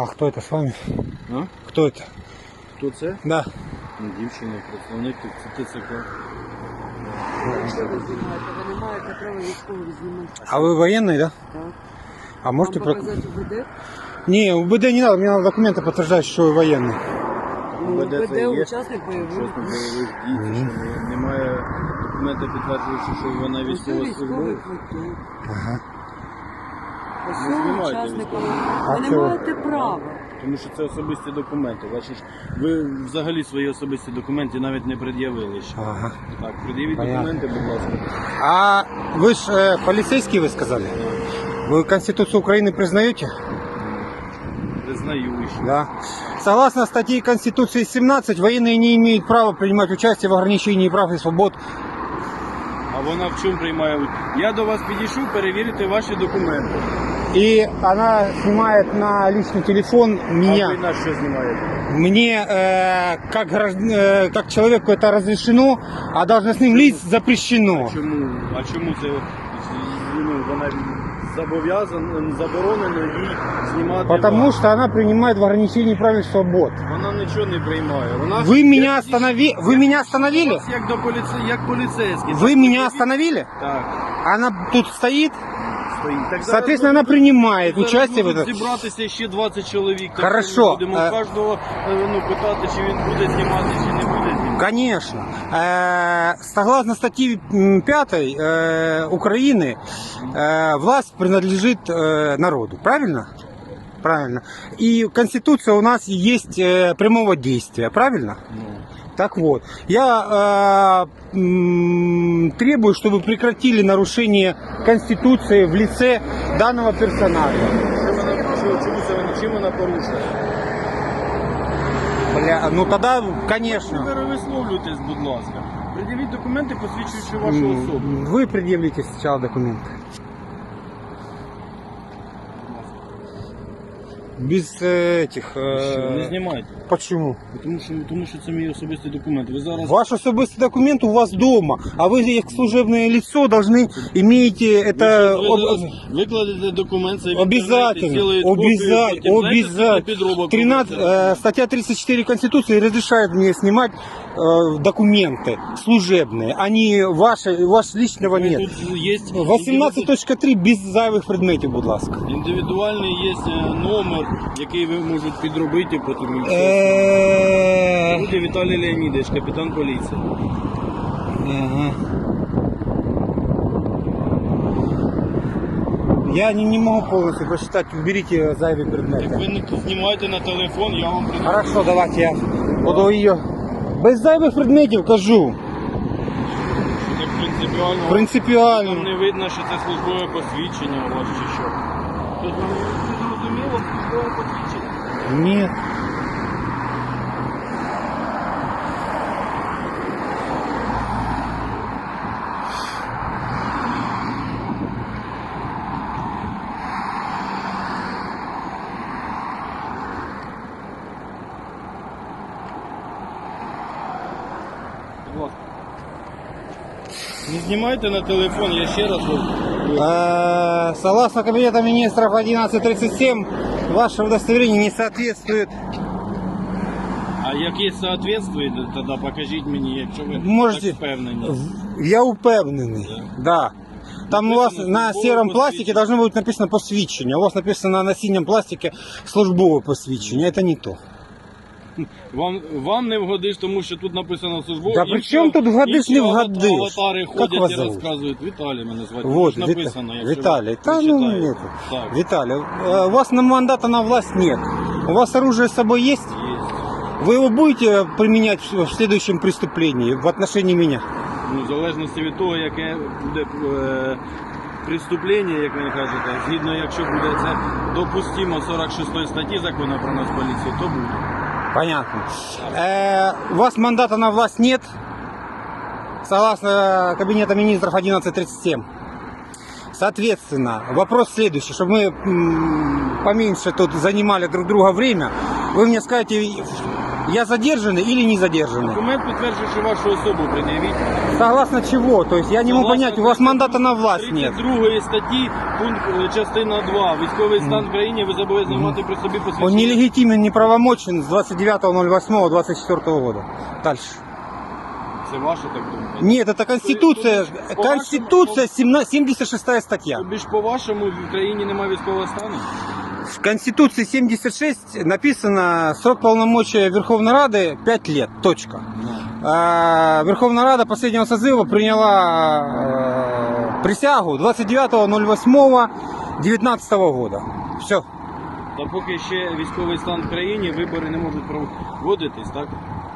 А кто это с вами? А? Кто это? Хто це? Да. Ну, Дівчина, представник ТЦК. Що ви знімаєте? Ви не маєте права військових знімати. А вы военный, да? Так. А можете... Вам про- показати УБД? Не, УБД не надо, мне надо документы подтверждать, что вы военный. Ну, УБД УБД це є учасник бойових. Учасник бойових дій, це що не- немає документа підтверджуючи, що вона Усе військовий військовослужбовець. квиток. Ага. Усе знімаєте учасник військовий. бойових. А Ви не чого? маєте права. Тому що це особисті документи. Бачиш, ви взагалі свої особисті документи навіть не пред'явили ще. Ага. Так, пред'явіть Понятно. документи, будь ласка. А вы ж э, полицейский, вы сказали? Вы Конституцию Украины признаете? Признаю ще. Да. Согласно статье Конституции 17, военные не имеют права принимать участие в ограничении прав и свобод. А вона в чому приймає? участь? Я до вас підійшов перевірити ваші документи. И она снимает на личный телефон А ви меня. на що знімаєте? Мне, э, как, гражд- э, как человеку это разрешено, а должностным лиц запрещено. Чому? А чому це ну, вона зобов'язана, заборонено їй знімати? Потому вас? что она принимает в ограничении прав и свобод. Вона нічого не приймає. Вона Вы меня Я- остановили? Вы меня Я остановили? вас Як до поліце... як поліцейський. Вы Так, меня ви- остановили? Так, Она тут стоит, стоїть. Так соответственно, она зараз принимает зараз участие в можуть этом. зібратися ще 20 чоловік. Так Хорошо, ми Будемо е. кожного е, ну, питати, чи він буде знімати, чи не буде знімати. Конечно. Э, Согласно статье 5 Украины, э, власть принадлежит э, народу. Правильно? Правильно. И Конституция у нас есть э, прямого действия. Правильно? Ну. Так вот, я э, м, требую, чтобы прекратили нарушение Конституции в лице данного персонажа. Що вона, що, чому це вона, чим вона порушує? Бля, ну тогда, Ви конечно. перевисловлюйтесь, будь ласка. Приділіть документи, посвідчуючи вашу М, особу. Вы предъявите сначала документы. Без э, этих... э, Що, Не знімайте. Почему? Тому що, тому що це мій особистий документ. Ви зараз Ваш особистый документ у вас дома, а вы как служебное лицо должны иметь это... ви, об- зараз викладете документ, це в інтернеті, Обязательно, зробите копію, обязательно, потім, знаєте, обязательно. скільки підробок 13, робиться? э, статья 34 Конституции разрешает мне снимать э, документы служебные, а не ваши, ваш личного Ви нет. Тут є 18.3 без зайвих предметів, будь ласка. індивідуальний є е, номер, який ви можете підробити, тому що Е, буде Віталій Леонідович, капітан поліції. ага. Я не, не могу полностью прочитать, уберите зайвые Як предметы. ви не знімаєте на телефон, я вам придумаю. Хорошо, давайте я буду ее. Без зайвих предметів кажу. Так принципіально. Там Принципіально. не видно, що це службове посвідчення у вас чи що. Тут вам не зрозуміло службове посвідчення. Ні. Не знімайте на телефон, я ще раз говорю. Э, Согласно Кабинета министров 1137, ваше удостоверение не соответствует. А яке соответствує, тоді покажіть мені, якщо ви Можете. так впевнені. В- Я упевнений. Да. Там у вас Написано на службове сером пластике посвідчення. должно быть написано посвідчення. У вас написано на синем пластике службове посвідчення. Это не то. Вам, вам не вгодиш, тому що тут написано службово. Да при чому тут вгодиш, не вгодиш? Аватари ходять вас і зовут? розказують. Віталій мене звати. Вот, Тут написано, якщо Виталий. ви ну нет. Так, Виталий, э, у вас на мандата на власть нет. У вас оружие с собой есть? є. Вы его будете применять в в следующем преступлении в отношении меня? Ну, в залежності від того, яке буде е, преступлення, як ви кажете, згідно, якщо буде це допустимо 46 статті закону про нас поліцію, то буде. Понятно. Э, у вас мандата на власть нет? Согласно Кабинета министров 1137. Соответственно, вопрос следующий, чтобы мы поменьше тут занимали друг друга время. Вы мне скажете, я задержанный или не задержанный? Документ підтверджуючи вашу особу пред'явіть. Согласно чего? То есть я не могу Согласно понять, у вас мандата на власть нет. 32 статті, пункт е, частина 2. Військовий стан в країні ви зобов'язані мати при собі Он посвідчення. нелегитимен, неправомочен с 29.08.24 года. Дальше. Це ваше так думка. Нет, это Конституция. По- Конституция, 17 76 статья. Тобі ж по-вашому в країне немає військового стану? В Конституции 76 написано срок полномочия Верховной Рады 5 лет. Точка. А, Верховная Рада последнего созыва приняла э, присягу 29.08.19 года. Все. Та поки ще військовий стан в країні, вибори не можуть проводитись, так?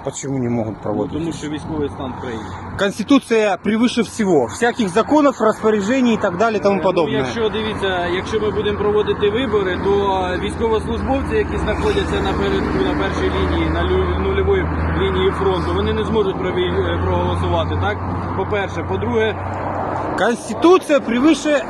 Почему не могут Ну, проводить? тому що військовий стан в країні. Конституция превыше всего. Всяких законов, распоряжений и так далее и тому Ну, подобное. якщо дивіться, якщо ми будемо проводити вибори, то е, військовослужбовці, які знаходяться напередку на першій лінії, на лю- нульовій лінії фронту, вони не зможуть прові- е, проголосувати. Так, по-перше, по-друге, Конституция превыше...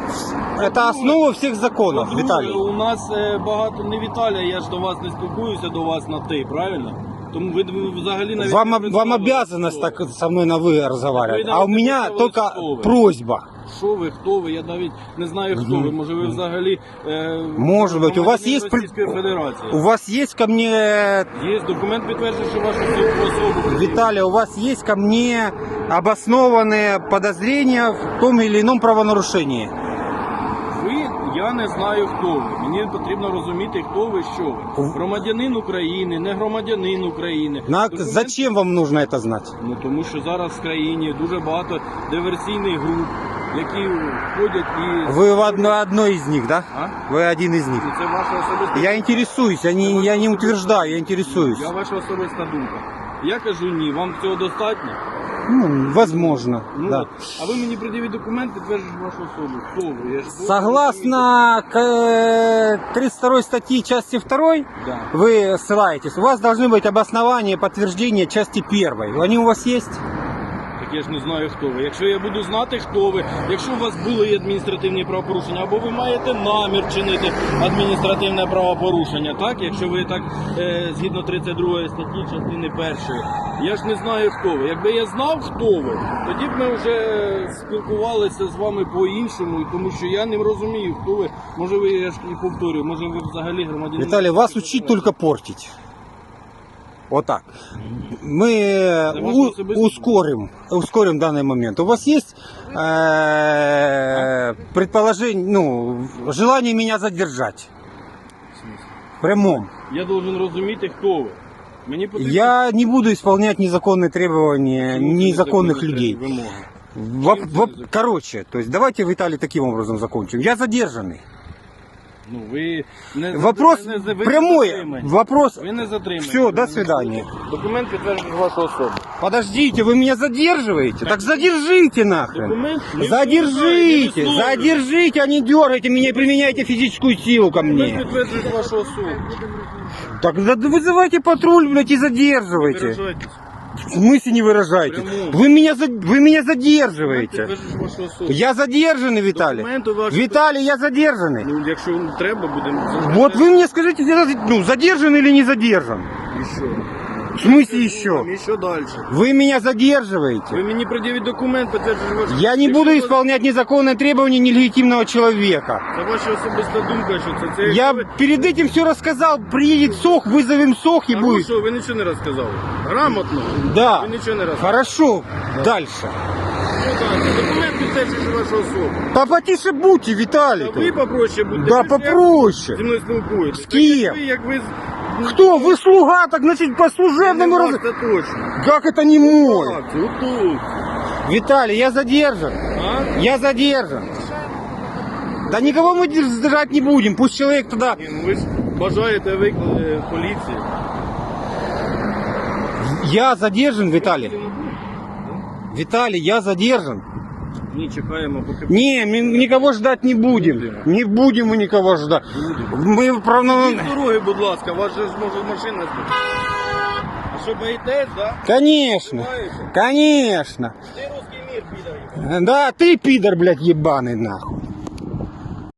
Это основа всех законов, по-друге, Виталий. у нас е, багато не Віталія, я ж до вас не спілкуюся до вас на ти, правильно? Тому ви, ви взагалі навіть Вам, не вам представили, обязанность хто так со мной на «вы» разговаривать. Вы А у навіть не меня представили, только хто ви. просьба. Що ви, хто ви? Я навіть не знаю, хто ви. Може, ви взагалі е, Може бути. У вас громадянин є при- Російської Федерації. У вас есть ко мне, Є документ, підтверджуючи вашу особу. Виталий, у вас есть ко мне обоснованные подозрения в том или ином правонарушении? Ви, я не знаю, хто ви. Мені потрібно розуміти, хто ви, що ви. Громадянин України, не громадянин України. На- Документ- Зачем вам нужно это знать? Ну тому що зараз в країні дуже багато диверсійних груп, які входять і. Вы в одно- одной из них, да? А? Вы один из них. Ну, Це ваша особиста Я интересуюсь, я не, я не утверждаю, я интересуюсь. Я ваша особиста думка. Я кажу ні, вам цього достатньо. Ну, возможно, Ну, да. от. А ви мені пред'явіть документ, підтверджуєш вашу особу. Хто ви? Я ж Согласно к, э, 32 статьи части 2, Да. вы ссылаетесь. У вас должны быть обоснования, подтверждения части 1. Они у вас есть? Так я ж не знаю, хто ви. Якщо я буду знати, хто ви, якщо у вас були адміністративні правопорушення, або ви маєте намір чинити адміністративне правопорушення, так? Якщо ви так е, згідно 32 статті частини першої, я ж не знаю, хто ви. Якби я знав, хто ви, тоді б ми вже спілкувалися з вами по-іншому, тому що я не розумію, хто ви. Може ви, я ж і повторюю, може ви взагалі громадянин. Виталий, вас учить только портить. Вот так. Мы э, ваш у- особистый- ускорим, ускорим данный момент. У вас есть э, предположение, ну, желание меня задержать? В смысле? В прямом. Я должен розуміти, хто ви. Мені потрібно Я не буду исполнять незаконные требования Чому це незаконных незаконні людей. вимоги? Воп- Чим це воп- незаконно? короче, то есть давайте, Виталий, таким образом закончим. Я задержанный. Ну, ви не Вопрос не- ви не прямой. затримані. Вопрос. Ви не затримані. Все, до свидания. Документ підтверджує вашу особу. Подождите, вы меня задерживаете? Так задержите нахрен. Документ не Задержите, висловлює, не задержите, а не дергайте меня и применяйте физическую силу ко Документ мне. підтверджує вашу особу. Так за- вызывайте патруль, блядь, и задерживайте. Виражайтесь. В смысле не выражайте? Прямую. Вы меня, за- вы меня Документ задерживаете. підтверджує вашу особу. Я задержанный, Виталий. Документи ваші- Виталий, я задержанный. Ну, якщо треба, будемо... Вот вы мне скажите, где- ну, задержан или не задержан? І що? В смысле еще? І що далі? Вы меня задерживаете. Ви мені пред'явіть документ, підтверджує вашу Я не Якщо буду ви- исполнять незаконные требования нелегитимного человека. Це ваша особиста думка, що це... це Я якщо ви- перед этим все рассказал. Приедет СОХ, вызовем СОХ и А будет. ви що, ви нічого не розказали? Грамотно. Да. Ви нічого не розказали. Хорошо. Дальше. Ну, так, Документ підтверджує вашу особу. Да потише будьте, А Виталий. ви попроще будете. Да Ви ж як попроще. Зі мною спілкуєтесь. З ким? Так, як ви, як ви... з- Кто? Вы слуга, так значит по Не служебному раз... вас, це точно. Как это не мой? Так, це отут. Виталий, я задержан. А? Я задержан. Да никого мы задержать не будем. Пусть человек туда... Ні, ну ви ж бажаєте викликати поліцію. Я задержан, Виталий. Виталий, я задержан. Ні, чекаємо, поки... Не, мы никого ждать не будем. Не будем мы никого ждать. Мы правно... З дороги, будь ласка, вас же ж може машина збити. А що боїтесь, да? Конечно. Боїтеся? Конечно. Ти русський мір, підарі. Да, ты пидор, блядь, ебаный, нахуй.